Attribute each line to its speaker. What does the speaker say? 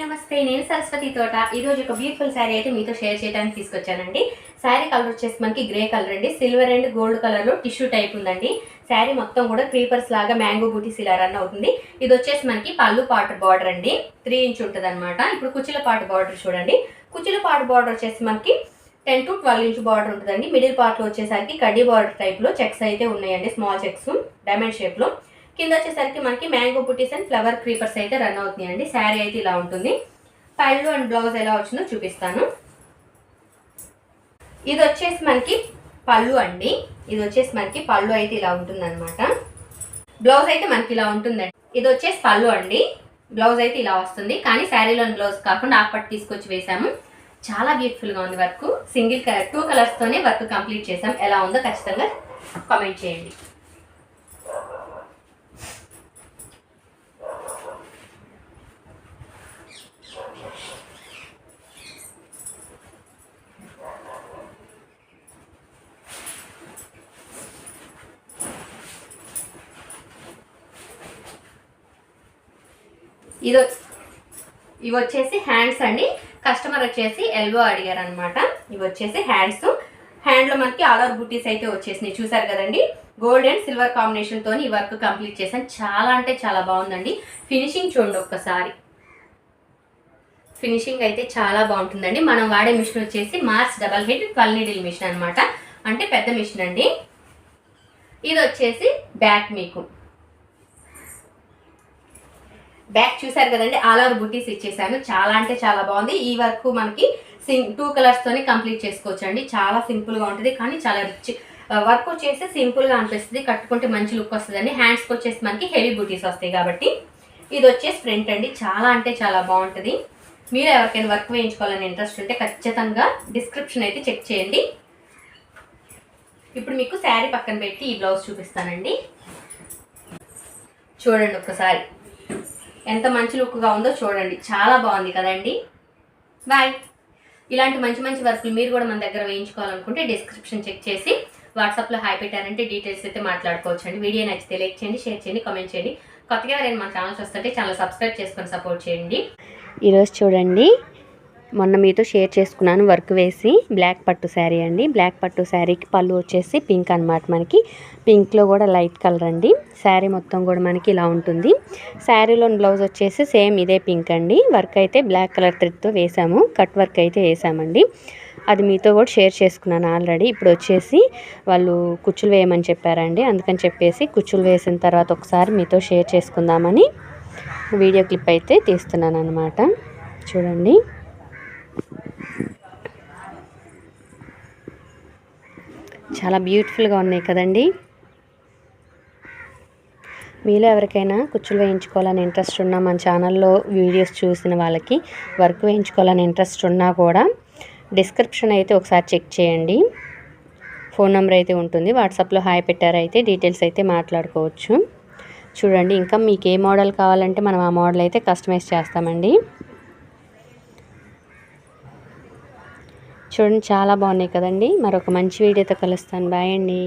Speaker 1: నమస్తే నేను సరస్వతి తోట. ఈరోజు ఒక బ్యూటిఫుల్ శారీ అయితే మీతో షేర్ చేయడానికి తీసుకొచ్చానండి. శారీ కలర్ వచ్చేసి మనకి గ్రే కలర్ అండి. సిల్వర్ అండ్ గోల్డ్ కలర్లో టిష్యూ టైప్ ఉందండి. శారీ మొత్తం కూడా క్రీపర్స్ లాగా మ్యాంగో బూటీస్ ఇలా రన్ అవుతుంది. ఇది వచ్చేసి మనకి పళ్ళు పాటు బార్డర్ అండి. త్రీ ఇంచ్ ఉంటుంది అనమాట ఇప్పుడు కుచ్చుల పాటు బార్డర్ చూడండి. కుచ్చుల పాటు బార్డర్ వచ్చేసి మనకి ten to twelve inch border ఉంటుందండి. మిడిల్ పార్ట్లో వచ్చేసరికి కడ్డీ బార్డర్ టైప్లో చెక్స్ అయితే ఉన్నాయండి. స్మాల్ చెక్స్ డైమండ్ షేప్లో కింద వచ్చేసరికి మనకి mango butis and flower creepers అయితే రన్ అవుతున్నాయండి. శారీ అయితే ఇలా ఉంటుంది. పళ్ళు అండ్ బ్లౌజ్ ఎలా వచ్చిందో చూపిస్తాను. ఇది వచ్చేసి మనకి పళ్ళు అండి. ఇది వచ్చేసి మనకి పళ్ళు అయితే ఇలా ఉంటుంది అనమాట బ్లౌజ్ అయితే మనకి ఇలా ఉంటుందండి. ఇది వచ్చేసి పళ్ళు అండి. బ్లౌజ్ అయితే ఇలా వస్తుంది. కానీ శారీలోని బ్లౌజ్ కాకుండా ఆపట్ తీసుకొచ్చి వేసాము చాలా బ్యూటిఫుల్గా ఉంది వర్క్. సింగిల్ కలర్ టూ కలర్స్తోనే వర్క్ కంప్లీట్ చేసాం ఎలా ఉందో ఖచ్చితంగా కామెంట్ చేయండి. ఇది ఇవి వచ్చేసి హ్యాండ్స్ అండి. కస్టమర్ వచ్చేసి ఎల్బో అడిగారు అనమాట ఇవి వచ్చేసి హ్యాండ్స్ హ్యాండ్లో మనకి ఆల్ ఓవర్ బూటీస్ అయితే వచ్చేసినాయి. చూసారు కదండి? గోల్డ్ అండ్ సిల్వర్ కాంబినేషన్తో ఈ వర్క్ కంప్లీట్ చేశాను. చాలా అంటే చాలా బాగుందండి. ఫినిషింగ్ చూడండి ఒక్కసారి. ఫినిషింగ్ అయితే చాలా బాగుంటుందండి. మనం వాడే మిషన్ వచ్చేసి Mars double head twelve needle machine అనమాట అంటే పెద్ద మిషన్ అండి. ఇది వచ్చేసి బ్యాక్ మీకు. బ్యాక్ చూసారు కదండి ఆల్ ఓవర్ బుటీస్ ఇచ్చేసాను. చాలా అంటే చాలా బాగుంది. ఈ వర్క్ మనకి సింగ్ టూ కలర్స్తోనే కంప్లీట్ చేసుకోవచ్చు అండి చాలా సింపుల్గా ఉంటుంది కానీ చాలా రిచ్. వర్క్ వచ్చేసి సింపుల్గా అనిపిస్తుంది కట్టుకుంటే మంచి లుక్ వస్తుందండి. హ్యాండ్స్కి వచ్చేసి మనకి హెవీ బూటీస్ వస్తాయి కాబట్టి. ఇది వచ్చేసి ప్రింట్ అండి. చాలా అంటే చాలా బాగుంటుంది. మీరు ఎవరికైనా వర్క్ వేయించుకోవాలని ఇంట్రెస్ట్ ఉంటే ఖచ్చితంగా డిస్క్రిప్షన్ అయితే చెక్ చేయండి. ఇప్పుడు మీకు శారీ పక్కన పెట్టి ఈ బ్లౌజ్ చూపిస్తానండి. చూడండి ఒక్కసారి ఎంత మంచి లుక్గా ఉందో చూడండి. చాలా బాగుంది కదండి. బాయ్ ఇలాంటి మంచి మంచి వర్క్లు మీరు కూడా మన దగ్గర వేయించుకోవాలనుకుంటే డిస్క్రిప్షన్ చెక్ చేసి వాట్సాప్లో హాయ్ పెట్టారంటే డీటెయిల్స్ అయితే మాట్లాడుకోవచ్చు అండి వీడియో నచ్చితే లైక్ చేయండి షేర్ చేయండి కామెంట్ చేయండి. కొత్తగా ఎవరైనా మా ఛానల్ చూస్తుంటే ఛానల్ సబ్స్క్రైబ్ చేసుకొని సపోర్ట్ చేయండి.
Speaker 2: ఈరోజు చూడండి మొన్న మీతో షేర్ చేసుకున్నాను వర్క్ వేసి బ్లాక్ పట్టు శారీ అండి. బ్లాక్ పట్టు శారీకి పళ్ళు వచ్చేసి పింక్ అనమాట మనకి. పింక్లో కూడా లైట్ కలర్ అండి. శారీ మొత్తం కూడా మనకి ఇలా ఉంటుంది. శారీలోని బ్లౌజ్ వచ్చేసి సేమ్ ఇదే పింక్ అండి. వర్క్ అయితే బ్లాక్ కలర్ థ్రెడ్తో వేసాము. కట్ వర్క్ అయితే వేసామండి. అది మీతో కూడా షేర్ చేసుకున్నాను ఆల్రెడీ. ఇప్పుడు వచ్చేసి వాళ్ళు కుచ్చులు వేయమని చెప్పారండి. అందుకని చెప్పేసి కుచ్చులు వేసిన తర్వాత ఒకసారి మీతో షేర్ చేసుకుందామని వీడియో క్లిప్ అయితే తీస్తున్నాను అనమాట చూడండి. చాలా బ్యూటిఫుల్గా ఉన్నాయి కదండి. మీలో ఎవరికైనా కుచ్చులు వేయించుకోవాలని ఇంట్రెస్ట్ ఉన్నా మన ఛానల్లో వీడియోస్ చూసిన వాళ్ళకి వర్క్ వేయించుకోవాలని ఇంట్రెస్ట్ ఉన్నా కూడా డిస్క్రిప్షన్ అయితే ఒకసారి చెక్ చేయండి. ఫోన్ నెంబర్ అయితే ఉంటుంది. వాట్సాప్లో హాయ్ పెట్టారైతే డీటెయిల్స్ అయితే మాట్లాడుకోవచ్చు. చూడండి ఇంకా మీకు ఏ మోడల్ కావాలంటే మనం ఆ మోడల్ అయితే కస్టమైజ్ చేస్తామండి. చూడండి చాలా బాగున్నాయి కదండి. మరొక మంచి వీడియోతో కలుస్తాను. బాయ్ అండి.